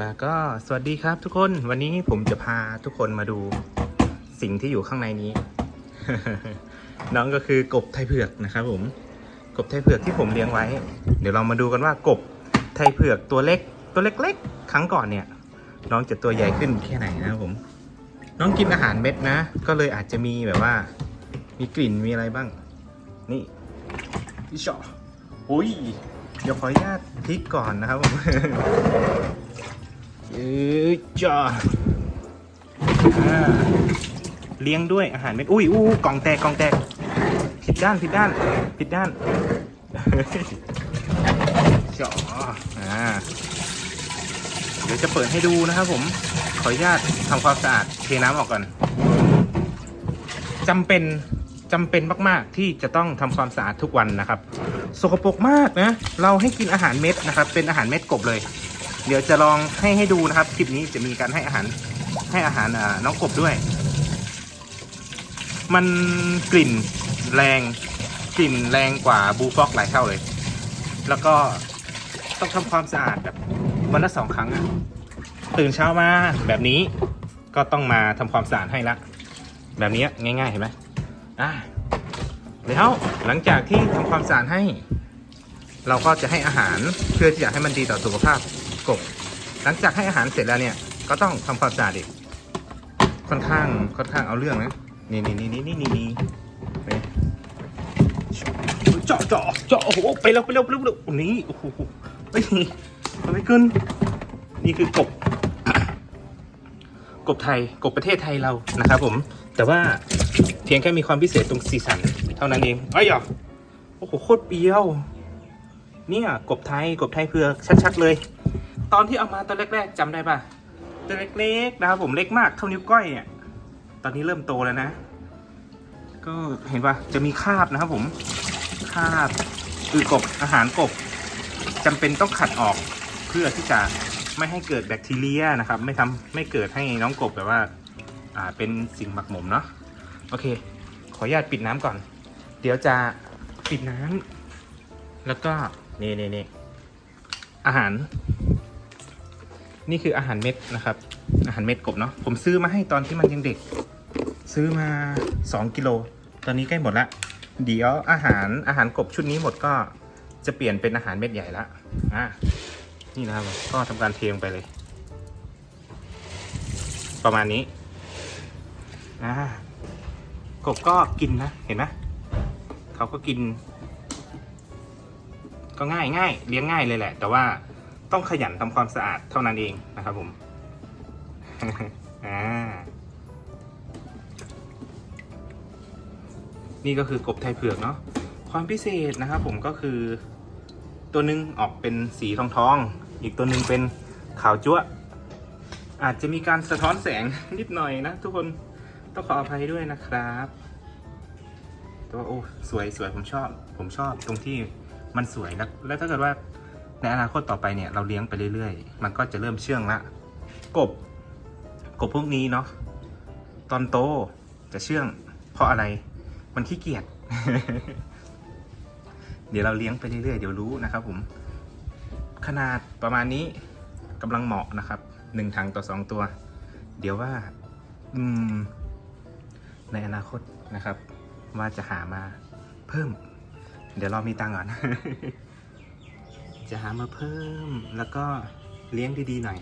แล้วก็สวัสดีครับทุกคนวันนี้ผมจะพาทุกคนมาดูสิ่งที่อยู่ข้างในนี้ น้องก็คือกบไทยเผือกนะครับผมกบไทยเผือกที่ผมเลี้ยงไว้ เดี๋ยวเรามาดูกันว่ากบไทยเผือกตัวเล็ก ตัวเล็กๆ ครั้งก่อนเนี่ย น้องจะตัวใหญ่ขึ้นแค่ไหนนะครับผม น้องกินอาหารเม็ดนะ ก็เลยอาจจะมีแบบว่า มีกลิ่นมีอะไรบ้าง นี่พี่ชออุ้ยเดี๋ยวขออนุญาตพลิกก่อนนะครับผม ออจ้าเลี้ยงด้วยอาหารเม็ด อุ้ยอู้กล่องแตกกล่องแตก ผิดด้านผิดด้าน ผิดด้านจ่ออ่า เดี๋ยวจะเปิดให้ดูนะครับผม ขออนุญาตทำความสะอาดเทน้ำออกก่อนจำเป็นจำเป็นมาก ๆ ที่จะต้องทำความสะอาดทุกวันนะครับ สกปรกมากนะ เราให้กินอาหารเม็ดนะครับ เป็นอาหารเม็ดกบเลย เดี๋ยวจะลองให้ให้ดูนะครับคลิปนี้จะมีการให้อาหารให้อาหารน้องกบด้วย มันกลิ่นแรงกลิ่นแรงกว่าบูฟอกหลายเท่าเลย แล้วก็ต้องทำความสะอาดแบบวันละสองครั้งอะตื่นเช้ามาแบบนี้ก็ต้องมาทำความสะอาดให้ละ แบบนี้ง่ายๆเห็นไหมอ่าแล้วหลังจากที่ทำความสะอาดให้ เราก็จะให้อาหารเพื่อที่จะให้มันดีต่อสุขภาพ กบ หลังจากให้อาหารเสร็จแล้วเนี่ย ก็ต้องทำความสะอาดอีก ค่อนข้างค่อนข้างเอาเรื่องนะ นี่นี่นี่นี่นี่นี่นี่เจาะเจาะเจาะโอ้โหไปแล้วไปแล้วไปแล้วนี่โอ้โหไปนี่ไปขึ้น นี่คือกบ กบไทยกบประเทศไทยเรานะครับผม แต่ว่าเพียงแค่มีความพิเศษตรงสีสัน เท่านั้นเองไอ้อยโอ้โหโคตรเปรี้ยวเนี่ยกบไทยกบไทยเพือกชัดๆเลย ตอนที่เอามาตอนแรกๆจำได้ปะตัวเล็กๆนะครับผมเล็กมากเท่านิ้วก้อยเนี่ยตอนนี้เริ่มโตแล้วนะ ก็เห็นปะจะมีคราบนะครับผมคราบคือกบอาหารกบจำเป็นต้องขัดออกเพื่อที่จะไม่ให้เกิดแบคทีเรียนะครับ ไม่ทำไม่เกิดให้น้องกบแบบว่าอ่าเป็นสิ่งหมักหมมเนาะโอเค ขออนุญาตปิดน้ำก่อน เดี๋ยวจะปิดน้ำแล้วก็นี่นี่นี่อาหาร นี่คืออาหารเม็ดนะครับ อาหารเม็ดกบเนาะผมซื้อมาให้ตอนที่มันยังเด็ก ซื้อมา 2กิโลตอนนี้ใกล้หมดละเดี๋ยวอาหารอาหารกบชุดนี้หมดก็จะเปลี่ยนเป็นอาหารเม็ดใหญ่ละอะนี่นะครับก็ทำการเทลงไปเลย ประมาณนี้อ่ากบก็กินนะเห็นไหมเขาก็กิน ก็ง่ายง่ายเลี้ยงง่ายเลยแหละ แต่ว่า ต้องขยันทำความสะอาดเท่านั้นเองนะครับผมอ่านี่ก็คือกบไทยเผือกเนาะความพิเศษนะครับผมก็คือ ตัวหนึงออกเป็นสีทองทองอีกตัวหนึงเป็นขาวจั๊วอาจจะมีการสะท้อนแสงนิดหน่อยนะ ทุกคนต้องขออภัยด้วยนะครับแต่ว่าโอ้สวยสวยผมชอบ ผมชอบตรงที่มันสวยแล้วแล้วถ้าเกิดว่า ในอนาคตต่อไปเนี่ยเราเลี้ยงไปเรื่อยๆ มันก็จะเริ่มเชื่องละ กบ กบพวกนี้เนาะตอนโตจะเชื่อง เพราะอะไร มันขี้เกียจ เดี๋ยวเราเลี้ยงไปเรื่อยๆ เดี๋ยวรู้นะครับผม ขนาดประมาณนี้กำลังเหมาะนะครับหนึ่งถังต่อสองตัว เดี๋ยวว่า อืม ในอนาคตนะครับ ว่าจะหามาเพิ่ม เดี๋ยวเรามีตังก่อน จะหามาเพิ่มแล้วก็เลี้ยงดีๆหน่อย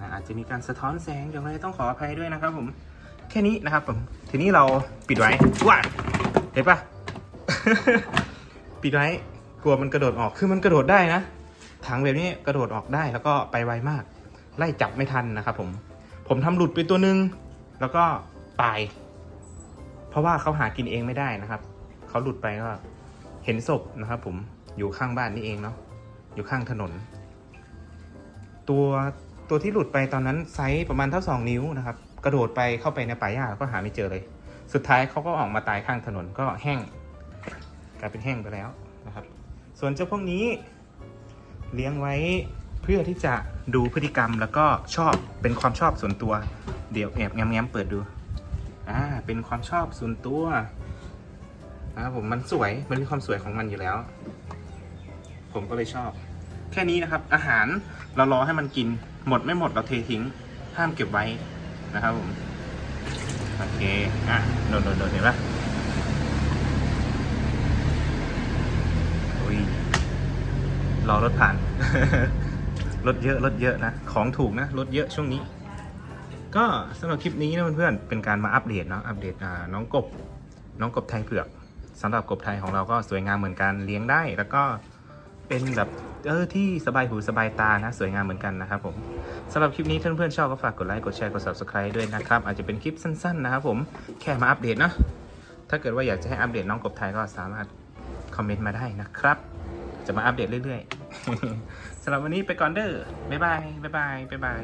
นะอาจจะมีการสะท้อนแสงอย่างไรต้องขออภัยด้วยนะครับ ผม แค่นี้นะครับผมทีนี้เราปิดไว้ว้าเห็นปะปิดไว้กลัวมันกระโดดออกคือมันกระโดดได้นะถังแบบนี้กระโดดออกได้แล้วก็ไปไวมาก ไล่จับไม่ทันนะครับ ผม ผมทำหลุดไปตัวหนึ่งแล้วก็ตาย เพราะว่าเขาหากินเองไม่ได้นะครับเขาหลุดไปก็เห็นศพนะครับผม อยู่ข้างบ้านนี่เองเนาะอยู่ข้างถนน ตัวตัวที่หลุดไปตอนนั้นไซส์ประมาณเท่าสองนิ้วนะครับ กระโดดไปเข้าไปในป่าหญ้าก็หาไม่เจอเลย สุดท้ายเขาก็ออกมาตายข้างถนนก็แห้งกลายเป็นแห้งไปแล้วนะครับ ส่วนเจ้าพวกนี้เลี้ยงไว้เพื่อที่จะดูพฤติกรรมแล้วก็ชอบเป็นความชอบส่วนตัว เดี๋ยวแอบแง้มๆเปิดดูอ่าเป็นความชอบส่วนตัวนะครับผมมันสวยมันมีความสวยของมันอยู่แล้ว ผมก็เลยชอบ แค่นี้นะครับ อาหารเรารอให้มันกิน หมดไม่หมดเราเททิ้ง ห้ามเก็บไว้นะครับผม โอเค อะโดนโดนโดนเห็นปะอุ้ยรอรถผ่าน รถเยอะรถเยอะนะ ของถูกนะ รถเยอะช่วงนี้ ก็สำหรับคลิปนี้นะเพื่อนๆ เป็นการมาอัปเดตเนาะ อัปเดตน้องกบ น้องกบไทยเผือกสำหรับกบไทยของเราก็สวยงามเหมือนกัน เลี้ยงได้ แล้วก็ เป็นแบบเออที่สบายหูสบายตานะ สวยงามเหมือนกันนะครับผมสำหรับคลิปนี้ถ้าเพื่อนๆชอบก็ฝากกดไลค์กดแชร์กด subscribe ด้วยนะครับ อาจจะเป็นคลิปสั้นๆนะครับผมแค่มาอัปเดตเนาะถ้าเกิดว่าอยากจะให้อัปเดตน้องกบไทยก็สามารถคอมเมนต์มาได้นะครับ จะมาอัปเดตเรื่อยๆสำหรับวันนี้ไปก่อนเด้อบ๊ายบายบ๊ายบายบ๊ายบาย